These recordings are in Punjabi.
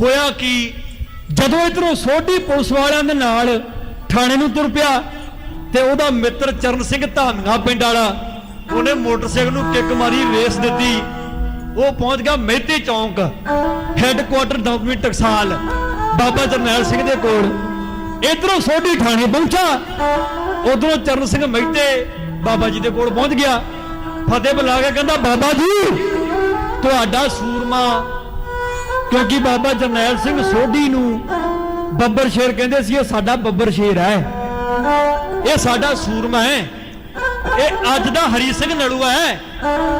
ਹੋਇਆ ਕਿ? ਜਦੋਂ ਇਧਰੋਂ ਸੋਢੀ ਪੁਲਿਸ ਵਾਲਿਆਂ ਦੇ ਨਾਲ ਥਾਣੇ ਨੂੰ ਤੁਰ ਪਿਆ ਤੇ ਉਹਦਾ ਮਿੱਤਰ ਚਰਨ ਸਿੰਘ ਧਾਮੀਆਂ ਪਿੰਡ ਵਾਲਾ, ਉਹਨੇ ਮੋਟਰਸਾਈਕਲ ਨੂੰ ਕਿੱਕ ਮਾਰੀ, ਰੇਸ ਦਿੱਤੀ। ਉਹ ਪਹੁੰਚ ਗਿਆ ਮਹਿਤੇ ਚੌਂਕ ਹੈੱਡਕੁਆਟਰ ਡਾਕੂਮੈਂਟ ਟਕਸਾਲ, ਬਾਬਾ ਜਰਨੈਲ ਸਿੰਘ ਦੇ ਕੋਲ। ਇਧਰੋਂ ਸੋਢੀ ਥਾਣੇ ਪਹੁੰਚਾ, ਉਧਰੋਂ ਚਰਨ ਸਿੰਘ ਮਹਿਤੇ ਬਾਬਾ ਜੀ ਦੇ ਕੋਲ ਪਹੁੰਚ ਗਿਆ। ਫਤਿਹ ਬੁਲਾ ਕੇ ਕਹਿੰਦਾ, ਬਾਬਾ ਜੀ, ਤੁਹਾਡਾ ਸੂਰਮਾ ਕਿਉਂਕਿ ਬਾਬਾ ਜਰਨੈਲ ਸਿੰਘ ਸੋਢੀ ਨੂੰ ਬੱਬਰ ਸ਼ੇਰ ਕਹਿੰਦੇ ਸੀ, ਇਹ ਸਾਡਾ ਬੱਬਰ ਸ਼ੇਰ ਹੈ। ਇਹ ਸਾਡਾ ਸੂਰਮਾ ਹੈ। ਇਹ ਅੱਜ ਦਾ ਹਰੀ ਸਿੰਘ ਨਲੂਆ ਹੈ।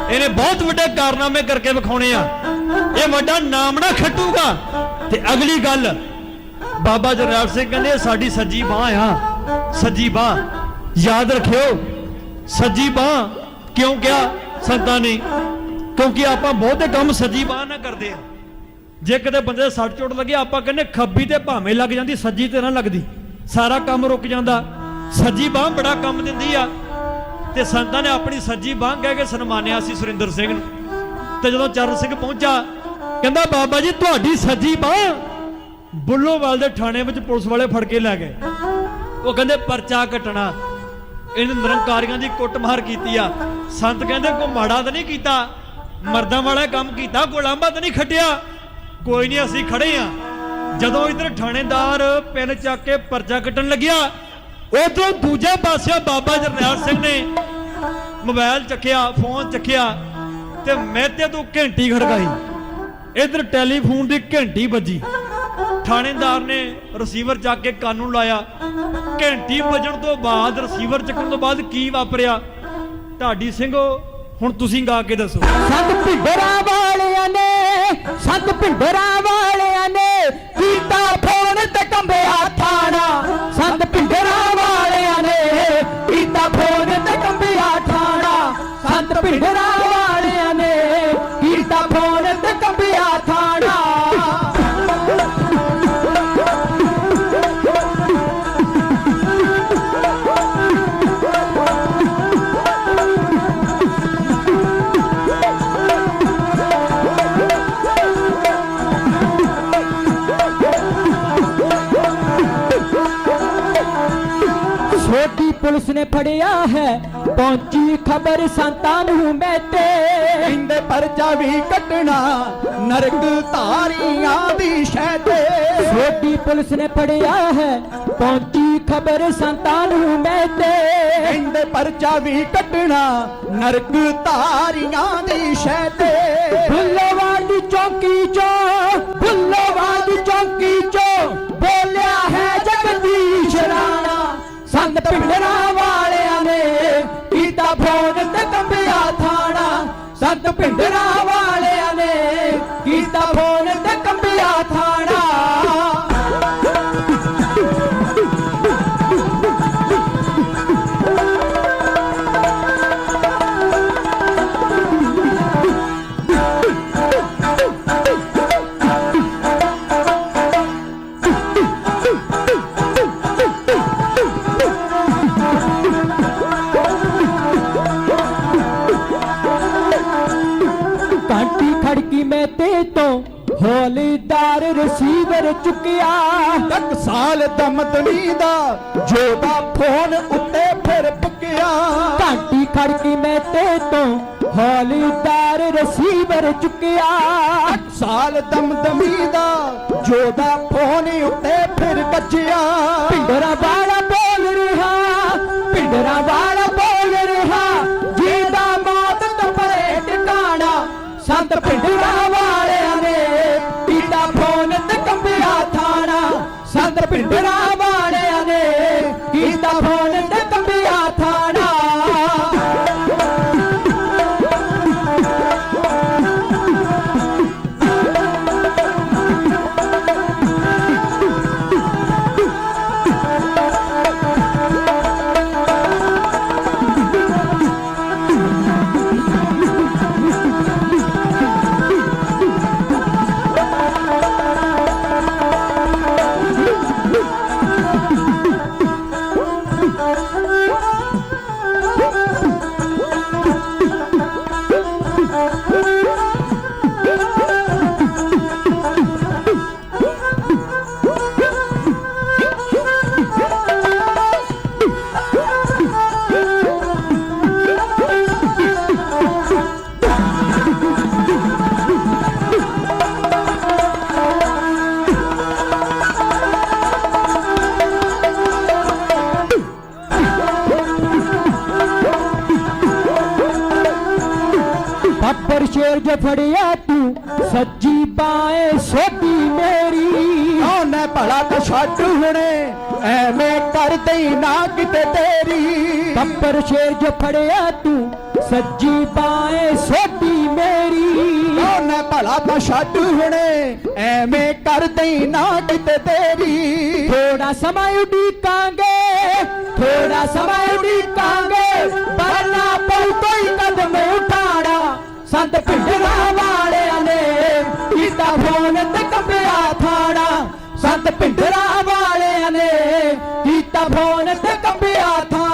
ਇਹਨੇ ਬਹੁਤ ਵੱਡੇ ਕਾਰਨਾਮੇ ਕਰਕੇ ਵਿਖਾਉਣੇ ਆ। ਇਹ ਵੱਡਾ ਨਾਮ ਨਾ ਖੱਟੂਗਾ। ਤੇ ਅਗਲੀ ਗੱਲ, ਬਾਬਾ ਜਰਨੈਲ ਸਿੰਘ ਕਹਿੰਦੇ ਸਾਡੀ ਸੱਜੀ ਬਾਹ ਆ। ਸੱਜੀ ਬਾਹ, ਯਾਦ ਰੱਖਿਓ, ਸੱਜੀ ਬਾਹ ਕਿਉਂ ਕਿਹਾ? ਸੰਤਾਂ ਨੇ। ਕਿਉਂਕਿ ਆਪਾਂ ਬਹੁਤੇ ਕੰਮ ਸੱਜੀ ਬਾਹ ਨਾਲ ਕਰਦੇ ਆ। ਜੇ ਕਿਤੇ ਬੰਦੇ ਦੇ ਸੱਟ ਚੋਟ ਲੱਗੇ, ਆਪਾਂ ਕਹਿੰਦੇ ਖੱਬੀ ਤੇ ਭਾਵੇਂ ਲੱਗ ਜਾਂਦੀ, ਸੱਜੀ ਤੇ ਨਾ ਲੱਗਦੀ। ਸਾਰਾ ਕੰਮ ਰੁਕ ਜਾਂਦਾ। ਸੱਜੀ ਬਾਹ ਬੜਾ ਕੰਮ ਦਿੰਦੀ ਆ। ਤੇ ਸੰਤਾਂ ਨੇ ਆਪਣੀ ਸੱਜੀ ਬਾਹ ਕਹਿ ਕੇ ਸਨਮਾਨਿਆ ਸੀ ਸੁਰਿੰਦਰ ਸਿੰਘ ਨੂੰ। ਤੇ ਜਦੋਂ ਚਰਨ ਸਿੰਘ ਪਹੁੰਚਾ, ਕਹਿੰਦਾ, ਬਾਬਾ ਜੀ, ਤੁਹਾਡੀ ਸੱਜੀ ਬਾਹ ਬੁੱਲੋਵਾਲ ਦੇ ਥਾਣੇ ਵਿੱਚ ਪੁਲਿਸ ਵਾਲੇ ਫੜ ਕੇ ਲੈ ਗਏ। ਉਹ ਕਹਿੰਦੇ, ਪਰਚਾ ਕੱਟਣਾ। ਇਹਨਾਂ ਨਿਰੰਕਾਰੀਆਂ ਦੀ ਕੁੱਟਮਾਰ ਕੀਤੀ ਆ। ਸੰਤ ਕਹਿੰਦੇ ਕੋ ਮਾੜਾ ਤਾਂ ਨਹੀਂ ਕੀਤਾ। ਮਰਦਾਂ ਵਾਲਾ ਕੰਮ ਕੀਤਾ ਕੋਈ ਲਾਂਬਾ ਤਾਂ ਨਹੀਂ ਖੱਟਿਆ। ਕੋਈ ਨਹੀਂ, ਅਸੀਂ ਖੜੇ ਆ। ਜਦੋਂ ਇਧਰ ਥਾਣੇਦਾਰ ਪਿੰਨ ਚੱਕ ਕੇ ਪਰਚਾ ਕੱਟਣ ਲੱਗਿਆ ਉਧਰੋਂ ਦੂਜੇ ਪਾਸੇ ਬਾਬਾ ਜਰਨੈਲ ਸਿੰਘ ਨੇ ਮੋਬਾਈਲ ਚੱਕਿਆ, ਫੋਨ ਚੱਕਿਆ ਤੇ ਮਹਿਤੇ ਤੋਂ ਘੰਟੀ ਖੜਕਾਈ। ਇਧਰ ਟੈਲੀਫੋਨ ਦੀ ਘੰਟੀ ਵੱਜੀ। ਥਾਣੇਦਾਰ ਨੇ ਰਿਸੀਵਰ ਚੱਕ ਕੇ ਕੰਨ ਨੂੰ ਲਾਇਆ। ਘੰਟੀ ਵੱਜਣ ਤੋਂ ਬਾਅਦ ਰਿਸੀਵਰ ਚੱਕਣ ਤੋਂ ਬਾਅਦ ਕੀ ਵਾਪਰਿਆ? ਢਾਡੀ ਸਿੰਘੋ, ਹੁਣ ਤੁਸੀਂ ਗਾ ਕੇ ਦੱਸੋ। ਸੰਤ ਭਿੰਡਰਾ ਵਾਲਿਆਂ ਨੇ ਸੰਤ ਭਿੰਡਰਾ ਵਾਲੇ ਪੁਲਿਸ ਨੇ ਫੜਿਆ ਹੈ। ਪਹੁੰਚੀ ਖਬਰ ਸੰਤਾਂ ਨੂੰ ਮੈਤੇ ਕਹਿੰਦੇ ਪਰਚਾ ਵੀ ਕੱਟਣਾ ਨਰਕ ਧਾਰੀਆਂ ਦੀ ਸ਼ੈ ਤੇ। ਛੋਟੀ ਪੁਲਿਸ ਨੇ ਫੜਿਆ ਹੈ। ਪਹੁੰਚੀ ਖਬਰ ਸੰਤਾਂ ਨੂੰ ਮੈਤੇ ਕਹਿੰਦੇ ਪਰਚਾ ਵੀ ਕੱਟਣਾ ਨਰਕ ਧਾਰੀਆਂ ਦੀ ਸ਼ੈ ਤੇ। ਭੁੱਲੋਵਾਲ ਦੀ ਚੌਕੀ ਚੋਂ ਪਿੰਡਰਾ ਵਾਲਿਆਂ ਨੇ ਕੀਤਾ ਫੋਨ ਤੇ ਕੰਬਿਆ ਥਾ ਰਿਸੀਵਰ ਚੁੱਕਿਆ। ਤੱਕ ਸਾਲ ਦਮਦਮੀ ਦਾ। ਜੋਦਾ ਫੋਨ ਉੱਤੇ ਫਿਰ ਪੁੱਕਿਆ ਘੰਟੀ ਖੜਕੀ ਮੈਂ ਤੇ ਤੋਂ ਹੌਲੀਦਾਰ ਰਿਸੀਵਰ ਚੁੱਕਿਆ। ਤੱਕ ਸਾਲ ਦਮਦਮੀ ਦਾ। ਜੋਦਾ ਫੋਨ ਉੱਤੇ ਫਿਰ ਵੱਜਿਆ ਪਿੰਡਰਾ ਵਾਲਾ ਸੰਤ ਪਿੰਡਰਾ ਜੇ ਫੜਿਆ ਤੂੰ। ਸੱਜੀ ਬਾਏ ਸੋਟੀ ਮੇਰੀ। ਉਹਨੇ ਭਲਾ ਤਾਂ ਛੱਡ ਹੁਣੇ। ਐਵੇਂ ਕਰਦੀ ਨਾ ਕਿਤੇ ਤੇਰੀ। ਕੱਪਰ ਸ਼ੇਰ ਜੇ ਫੜਿਆ ਤੂੰ। ਸੱਜੀ ਬਾਏ ਸੋਟੀ ਮੇਰੀ। ਉਹਨੇ ਭਲਾ ਤਾਂ ਛੱਡ ਹੁਣੇ। ਐਵੇਂ ਕਰਦੀ ਨਾ ਕਿਤੇ ਤੇਰੀ। ਥੋੜਾ ਸਮਾਂ ਉਡੀਕਾਂਗੇ। ਥੋੜਾ ਸਮਾਂ ਉਡੀਕਾਂਗੇ। ਪਰਨਾ ਪਉ ਕੋਈ ਕਦਮ ਉਠਾੜਾ ਸੰਤ ਪਿੰਡਰਾ ਵਾਲਿਆਂ ਨੇ ਕੀਤਾ ਫੋਨ ਤੇ ਕੰਬਿਆ ਥਾਣਾ। ਸੰਤ ਪਿੰਡਰਾ ਵਾਲਿਆਂ ਨੇ ਕੀਤਾ ਫੋਨ ਤੇ ਕੰਬਿਆ ਥਾਣਾ।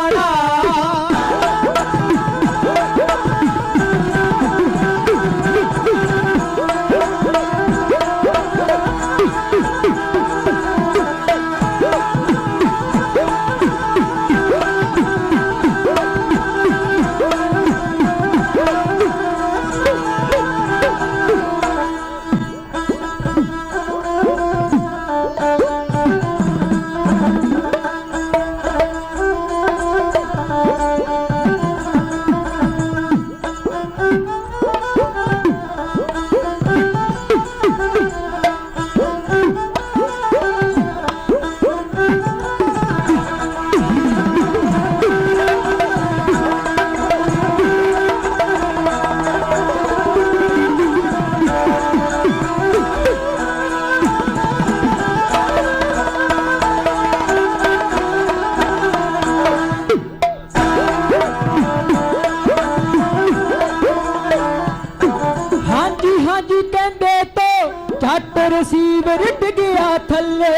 ਰਸੀਵਰ ਡਿੱਗਿਆ ਥੱਲੇ।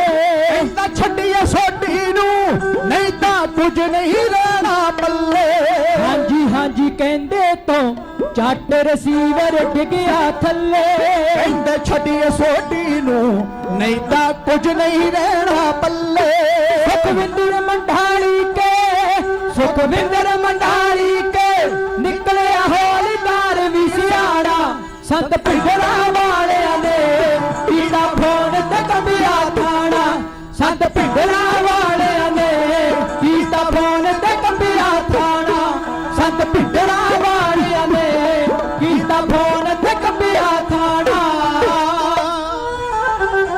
ਕਹਿੰਦਾ ਛੱਡੀਏ ਸੋਢੀ ਨੂੰ ਨਹੀਂ ਤਾਂ ਕੁਝ ਨਹੀਂ ਰਹਿਣਾ ਪੱਲੇ। ਹਾਂਜੀ ਹਾਂਜੀ ਕਹਿੰਦੇ ਤੋ ਝੱਟ ਰਸੀਵਰ ਡਿੱਗਿਆ ਥੱਲੇ। ਕਹਿੰਦੇ ਛੱਡੀਏ ਸੋਢੀ ਨੂੰ ਨਹੀਂ ਤਾਂ ਕੁਝ ਨਹੀਂ ਰਹਿਣਾ ਪੱਲੇ। ਸੁਖਵਿੰਦਰ ਮੰਡਾਲੀ ਕੇ ਸੁਖਵਿੰਦਰ ਮੰਡਾਲੀ ਕੇ ਨਿਕਲਿਆ ਹੌਲਦਾਰ ਵੀ ਸਿਆੜਾ ਸੰਤ ਪਿੰਡਰਾ